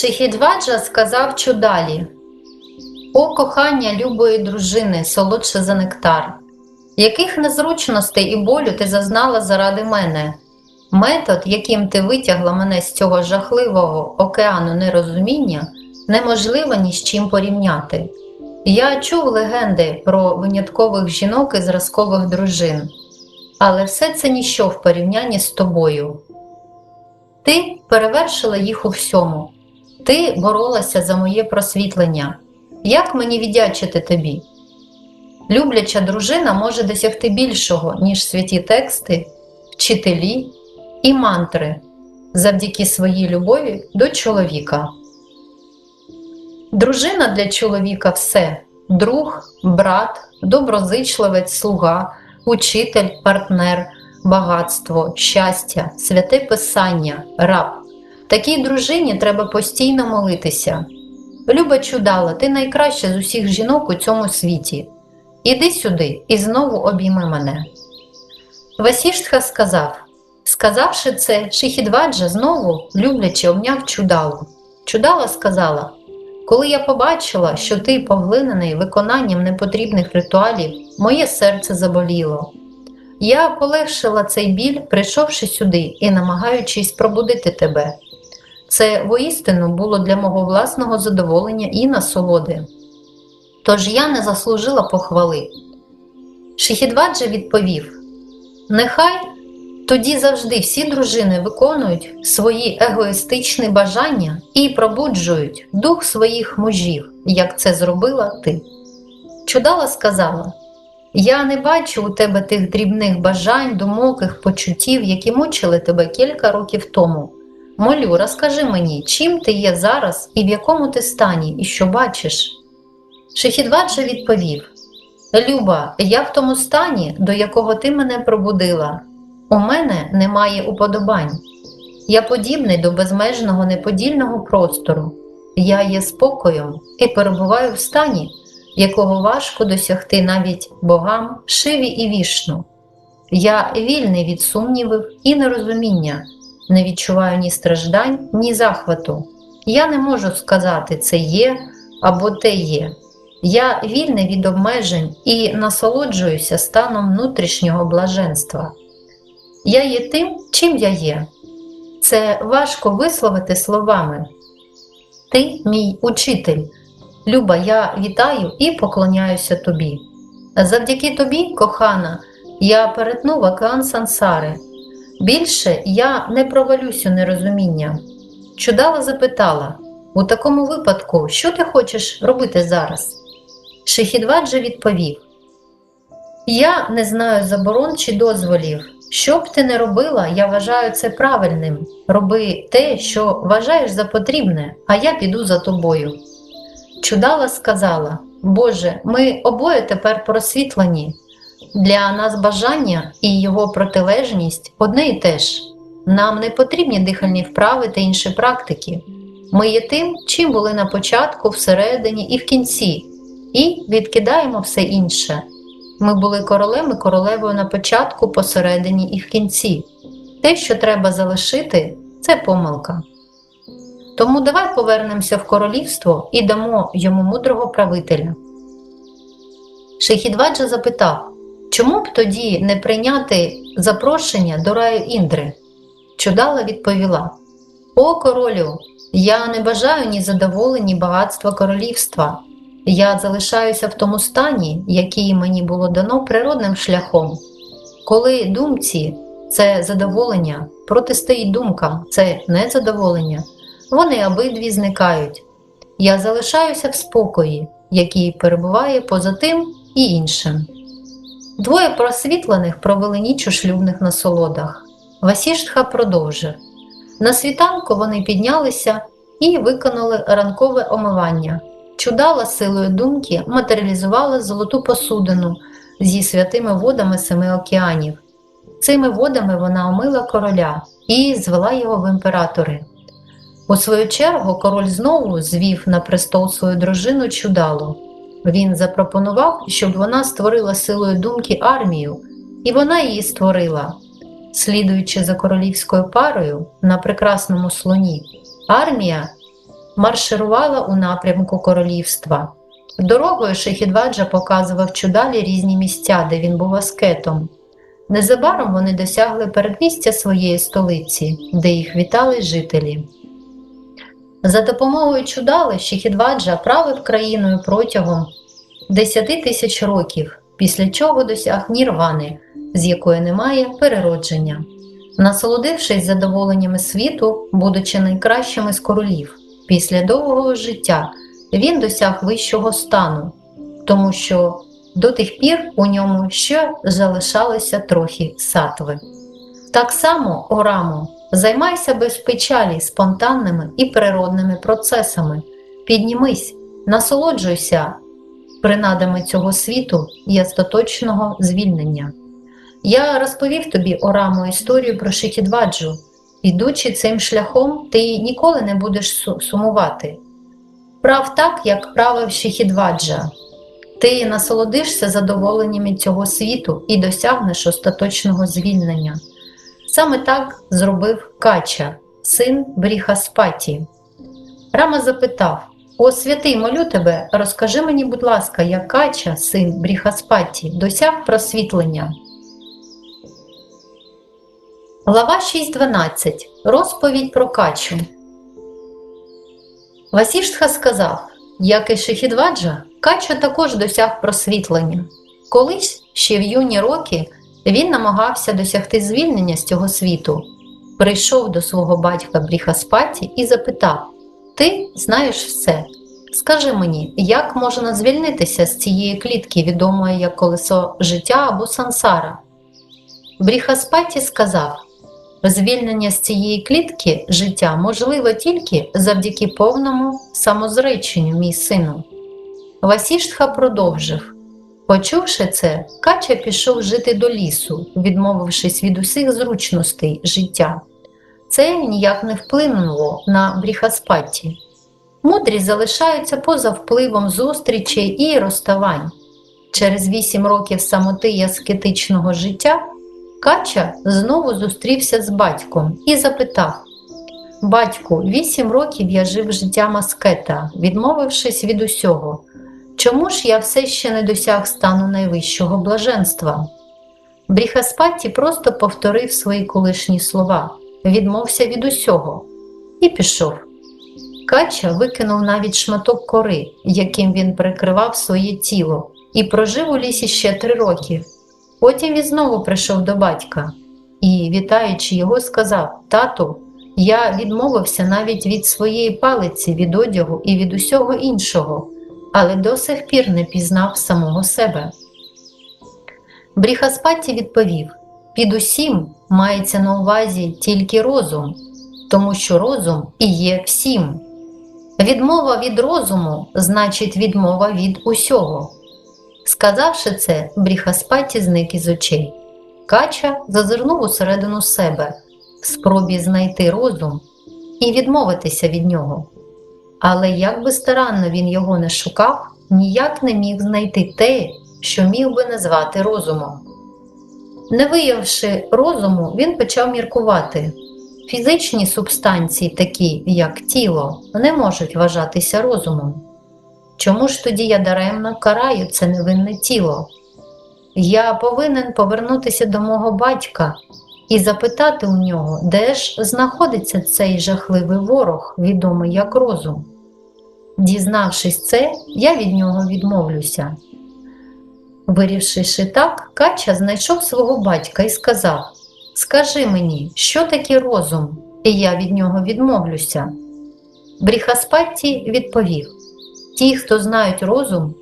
Шихідваджа сказав чудалі О кохання любої дружини, солодше за нектар, яких незручностей і болю ти зазнала заради мене? Метод, яким ти витягла мене з цього жахливого океану нерозуміння, неможливо ні з чим порівняти. Я чув легенди про виняткових жінок і зразкових дружин, але все це ніщо в порівнянні з тобою. Ти перевершила їх у всьому. Ти боролася за моє просвітлення. Як мені віддячити тобі? Любляча дружина може досягти більшого, ніж святі тексти, вчителі і мантри завдяки своїй любові до чоловіка. Дружина для чоловіка все друг, брат, доброзичливець, слуга, учитель, партнер, багатство, щастя, святе писання, раб. Такій дружині треба постійно молитися. Люба чудала, ти найкраща з усіх жінок у цьому світі. Іди сюди і знову обійми мене. Васіштха сказав Сказавши це, Шихідваджа знову, люблячи, обняв чудалу. Чудала сказала Коли я побачила, що ти поглинений виконанням непотрібних ритуалів, моє серце заболіло. Я полегшила цей біль, прийшовши сюди і намагаючись пробудити тебе. Це воістину було для мого власного задоволення і насолоди. Тож я не заслужила похвали. Шихідваджа відповів: Нехай тоді завжди всі дружини виконують свої егоїстичні бажання і пробуджують дух своїх мужів, як це зробила ти. Чудала сказала: Я не бачу у тебе тих дрібних бажань, думок і почуттів, які мучили тебе кілька років тому. Молю, розкажи мені, чим ти є зараз і в якому ти стані, і що бачиш? Шехідваджа відповів: Люба, я в тому стані, до якого ти мене пробудила. У мене немає уподобань. Я подібний до безмежного неподільного простору. Я є спокоєм і перебуваю в стані, якого важко досягти навіть богам шиві і вішну. Я вільний від сумнівів і нерозуміння, не відчуваю ні страждань, ні захвату. Я не можу сказати, це є або те є. Я вільний від обмежень і насолоджуюся станом внутрішнього блаженства. Я є тим, чим я є. Це важко висловити словами. Ти мій учитель. Люба, я вітаю і поклоняюся тобі. Завдяки тобі, кохана, я перетнув океан сансари. Більше я не провалюсь у нерозуміння. Чудава запитала: у такому випадку, що ти хочеш робити зараз? Шехідваджа відповів: Я не знаю заборон чи дозволів. Що б ти не робила, я вважаю це правильним. Роби те, що вважаєш за потрібне, а я піду за тобою. Чудала сказала: Боже, ми обоє тепер просвітлені. Для нас бажання і його протилежність одне і те ж. Нам не потрібні дихальні вправи та інші практики. Ми є тим, чим були на початку, всередині і в кінці, і відкидаємо все інше. Ми були королем і королевою на початку, посередині і в кінці. Те, що треба залишити, це помилка. Тому давай повернемося в королівство і дамо йому мудрого правителя. Шейхідваджа запитав, чому б тоді не прийняти запрошення до раю Індри? Чудала відповіла: О королю, я не бажаю ні задоволень, ні багатства королівства. Я залишаюся в тому стані, який мені було дано природним шляхом. Коли думці це задоволення, протистоїть думкам це незадоволення, вони обидві зникають. Я залишаюся в спокої, який перебуває поза тим і іншим. Двоє просвітлених провели ніч у шлюбних насолодах. Васіштха продовжив. На світанку вони піднялися і виконали ранкове омивання. Чудала силою думки матеріалізувала золоту посудину зі святими водами семи океанів. Цими водами вона омила короля і звела його в імператори. У свою чергу король знову звів на престол свою дружину чудалу. Він запропонував, щоб вона створила силою думки армію, і вона її створила. Слідуючи за королівською парою на прекрасному слоні, армія марширувала у напрямку королівства. Дорогою Шехідваджа показував чудалі різні місця, де він був аскетом. Незабаром вони досягли передмістя своєї столиці, де їх вітали жителі. За допомогою чудали Шехідваджа правив країною протягом 10 тисяч років, після чого досяг нірвани, з якої немає переродження. Насолодившись задоволеннями світу, будучи найкращим із королів, після довгого життя він досяг вищого стану, тому що до тих пір у ньому ще залишалося трохи сатви. Так само, Орамо, займайся без печалі спонтанними і природними процесами. Піднімись, насолоджуйся принадами цього світу і остаточного звільнення. Я розповів тобі Орамо історію про Шикідваджу. Ідучи цим шляхом, ти ніколи не будеш сумувати. Прав так, як правив Шихідваджа. Ти насолодишся задоволеннями цього світу і досягнеш остаточного звільнення. Саме так зробив Кача, син Бріхаспаті. Рама запитав: О, святий, молю тебе, розкажи мені, будь ласка, як Кача, син Бріхаспаті, досяг просвітлення. Глава 6.12. Розповідь про Качу. Васіштха сказав, як і Шехідваджа, Кача також досяг просвітлення. Колись, ще в юні роки, він намагався досягти звільнення з цього світу. Прийшов до свого батька Бріхаспаті і запитав: Ти знаєш все. Скажи мені, як можна звільнитися з цієї клітки, відомої як колесо життя або сансара? Бріхаспаті сказав: Звільнення з цієї клітки життя можливо тільки завдяки повному самозреченню, мій сину. Васіштха продовжив. Почувши це, Кача пішов жити до лісу, відмовившись від усіх зручностей життя. Це ніяк не вплинуло на бріхаспаті. Мудрі залишаються поза впливом зустрічей і розставань. Через вісім років самоти і аскетичного життя Кача знову зустрівся з батьком і запитав: Батьку, вісім років я жив життям аскета, відмовившись від усього. Чому ж я все ще не досяг стану найвищого блаженства? Бріхаспаті просто повторив свої колишні слова, відмовся від усього і пішов. Кача викинув навіть шматок кори, яким він прикривав своє тіло, і прожив у лісі ще три роки. Потім він знову прийшов до батька і, вітаючи його, сказав: Тату, я відмовився навіть від своєї палиці, від одягу і від усього іншого, але до сих пір не пізнав самого себе. Бріхаспаті відповів: під усім мається на увазі тільки розум, тому що розум і є всім. Відмова від розуму значить відмова від усього. Сказавши це, Бріхаспаті зник із очей. Кача зазирнув усередину себе в спробі знайти розум і відмовитися від нього. Але як би старанно він його не шукав, ніяк не міг знайти те, що міг би назвати розумом. Не виявивши розуму, він почав міркувати. Фізичні субстанції, такі як тіло, не можуть вважатися розумом. Чому ж тоді я даремно караю це невинне тіло? Я повинен повернутися до мого батька і запитати у нього, де ж знаходиться цей жахливий ворог, відомий як розум. Дізнавшись це, я від нього відмовлюся. Вирішивши так, Кача знайшов свого батька і сказав: Скажи мені, що таке розум, і я від нього відмовлюся. Бріхаспатті відповів: Ті, хто знають розум,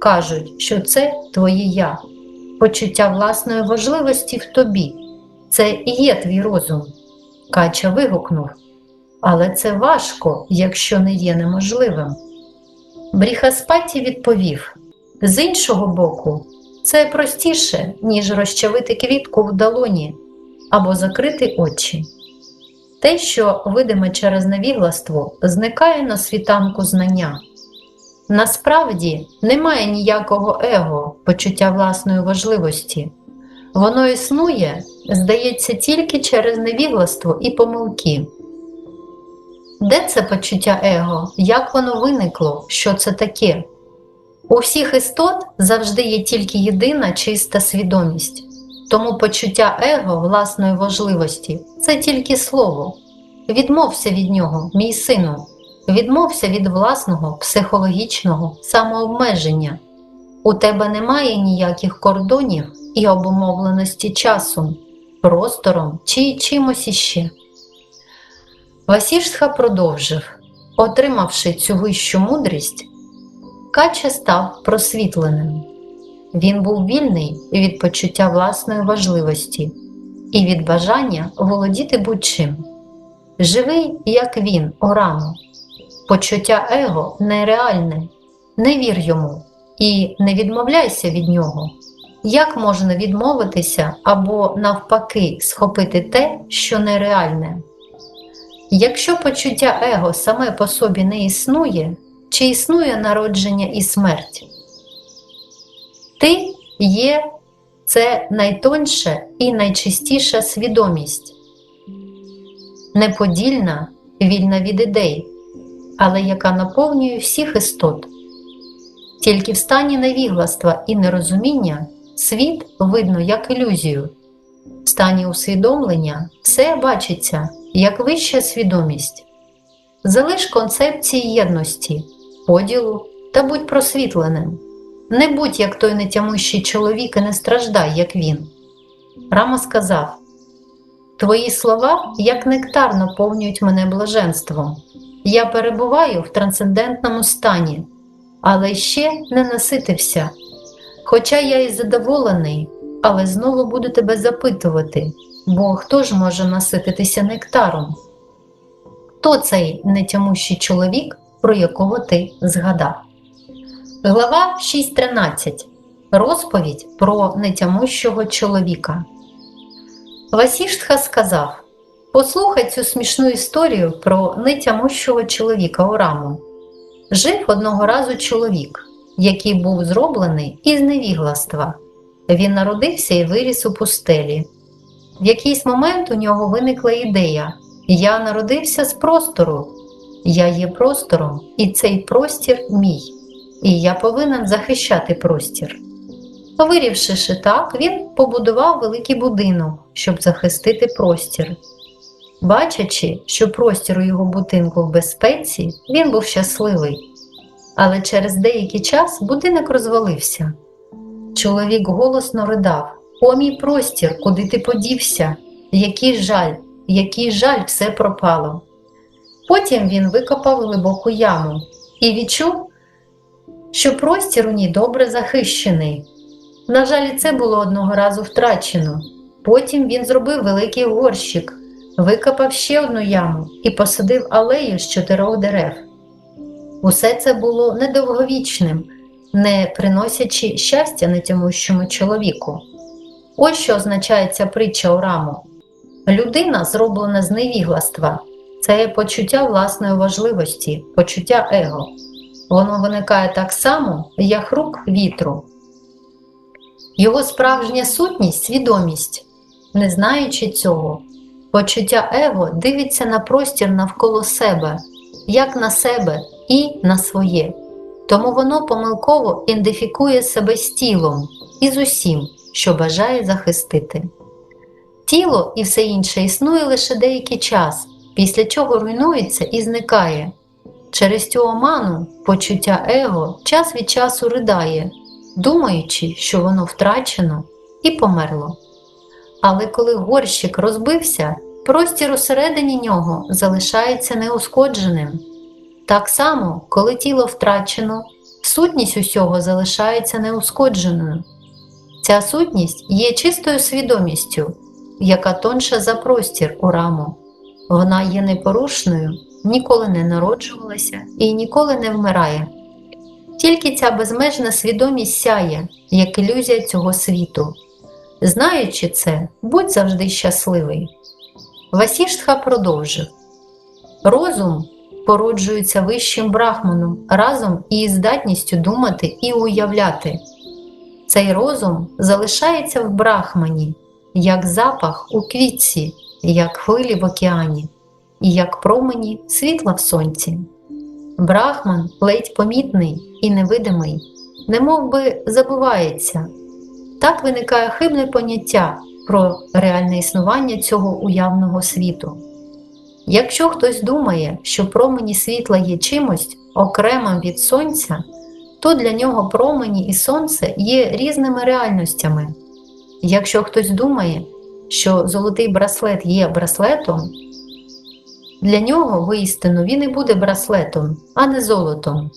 кажуть, що це твоє я, почуття власної важливості в тобі. Це і є твій розум. Кача вигукнув. Але це важко, якщо не є неможливим. Бріхаспаті відповів: з іншого боку, це простіше, ніж розчавити квітку в долоні або закрити очі. Те, що видиме через невігластво, зникає на світанку знання. Насправді немає ніякого его, почуття власної важливості. Воно існує, здається, тільки через невігластво і помилки. Де це почуття его? Як воно виникло? Що це таке? У всіх істот завжди є тільки єдина чиста свідомість, тому почуття его власної важливості це тільки слово. Відмовся від нього, мій сину, відмовся від власного психологічного самообмеження. У тебе немає ніяких кордонів і обумовленості часом, простором чи чимось іще. Васіштха продовжив, отримавши цю вищу мудрість, Кача став просвітленим. Він був вільний від почуття власної важливості і від бажання володіти будь-чим. Живий, як він, Орамо. Почуття его нереальне, не вір йому і не відмовляйся від нього. Як можна відмовитися або, навпаки, схопити те, що нереальне? Якщо почуття его саме по собі не існує, чи існує народження і смерть? Ти є це найтонша і найчистіша свідомість, неподільна, вільна від ідей, але яка наповнює всіх істот. Тільки в стані невігластва і нерозуміння світ видно як ілюзію, в стані усвідомлення все бачиться як вища свідомість. Залиш концепції єдності, поділу та будь просвітленим. Не будь як той нетямущий чоловік і не страждай, як він. Рама сказав: Твої слова, як нектар, наповнюють мене блаженством. Я перебуваю в трансцендентному стані, але ще не наситився. Хоча я і задоволений, але знову буду тебе запитувати, бо хто ж може насититися нектаром? Хто цей нетямущий чоловік, про якого ти згадав? Глава 6.13. Розповідь про нетямущого чоловіка. Васіштха сказав: Послухай цю смішну історію про нетямущого чоловіка Ораму. Жив одного разу чоловік, який був зроблений із невігластва. Він народився і виріс у пустелі. В якийсь момент у нього виникла ідея: Я народився з простору, я є простором, і цей простір мій, і я повинен захищати простір. Вирішивши так, він побудував великий будинок, щоб захистити простір. Бачачи, що простір у його будинку в безпеці, він був щасливий. Але через деякий час будинок розвалився. Чоловік голосно ридав: О, мій простір, куди ти подівся? Який жаль, який жаль, все пропало. Потім він викопав глибоку яму і відчув, що простір у ній добре захищений. На жаль, це було одного разу втрачено. Потім він зробив великий горщик, викопав ще одну яму і посадив алею з чотирьох дерев. Усе це було недовговічним, не приносячи щастя нетямущому чоловіку. Ось що означає ця притча Ораму. Людина, зроблена з невігластва, це почуття власної важливості, почуття его. Воно виникає так само, як рук вітру. Його справжня сутність свідомість. Не знаючи цього, почуття его дивиться на простір навколо себе, як на себе і на своє. Тому воно помилково ідентифікує себе з тілом і з усім, що бажає захистити. Тіло і все інше існує лише деякий час, після чого руйнується і зникає. Через цю оману почуття его час від часу ридає, думаючи, що воно втрачено і померло. Але коли горщик розбився, простір усередині нього залишається неушкодженим. Так само, коли тіло втрачено, сутність усього залишається неушкодженою. Ця сутність є чистою свідомістю, яка тонша за простір у раму. Вона є непорушною, ніколи не народжувалася і ніколи не вмирає. Тільки ця безмежна свідомість сяє, як ілюзія цього світу. Знаючи це, будь завжди щасливий. Васіштха продовжив Розум породжується вищим брахманом разом із здатністю думати і уявляти. Цей розум залишається в брахмані, як запах у квітці, як хвилі в океані. і як промені світла в сонці. Брахман ледь помітний і невидимий, немов би забувається. Так виникає хибне поняття про реальне існування цього уявного світу. Якщо хтось думає, що промені світла є чимось окремим від сонця, то для нього промені і сонце є різними реальностями. Якщо хтось думає, що золотий браслет є браслетом, для нього воістину він і буде браслетом, а не золотом.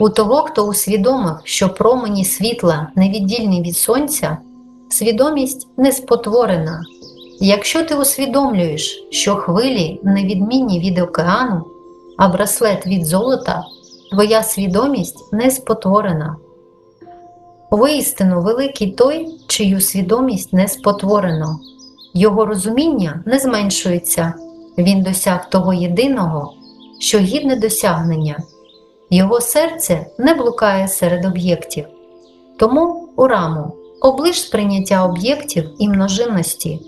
У того, хто усвідомив, що промені світла невіддільні від сонця, свідомість не спотворена. Якщо ти усвідомлюєш, що хвилі невідмінні від океану, а браслет від золота, твоя свідомість не спотворена. Воістину великий той, чию свідомість не спотворено, його розуміння не зменшується, він досяг того єдиного, що гідне досягнення, його серце не блукає серед об'єктів. Тому, ураму, оближ сприйняття об'єктів і множинності,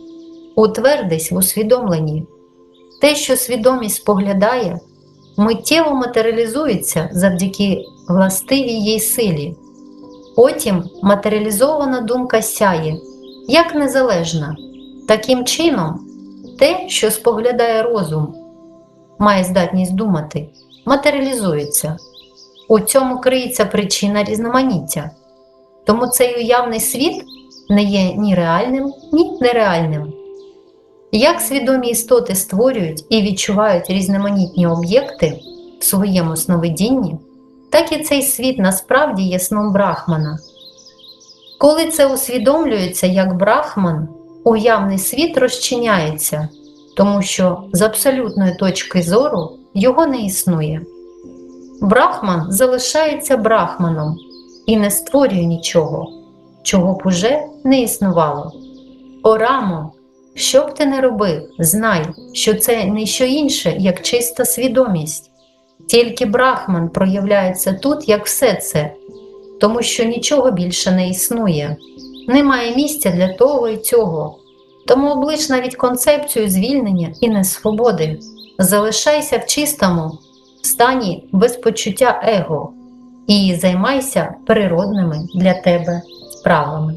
утвердись в усвідомленні. Те, що свідомість споглядає, миттєво матеріалізується завдяки властивій їй силі. Потім матеріалізована думка сяє, як незалежна. Таким чином, те, що споглядає розум, має здатність думати, матеріалізується. У цьому криється причина різноманіття. Тому цей уявний світ не є ні реальним, ні нереальним. Як свідомі істоти створюють і відчувають різноманітні об'єкти в своєму сновидінні, так і цей світ насправді є сном Брахмана. Коли це усвідомлюється як Брахман, уявний світ розчиняється, тому що з абсолютної точки зору його не існує. Брахман залишається Брахманом і не створює нічого, чого б уже не існувало. Орамо, що б ти не робив, знай, що це не що інше, як чиста свідомість. Тільки Брахман проявляється тут, як все це, тому що нічого більше не існує, немає місця для того і цього. Тому облиш навіть концепцію звільнення і несвободи. Залишайся в чистому стані без почуття его і займайся природними для тебе справами.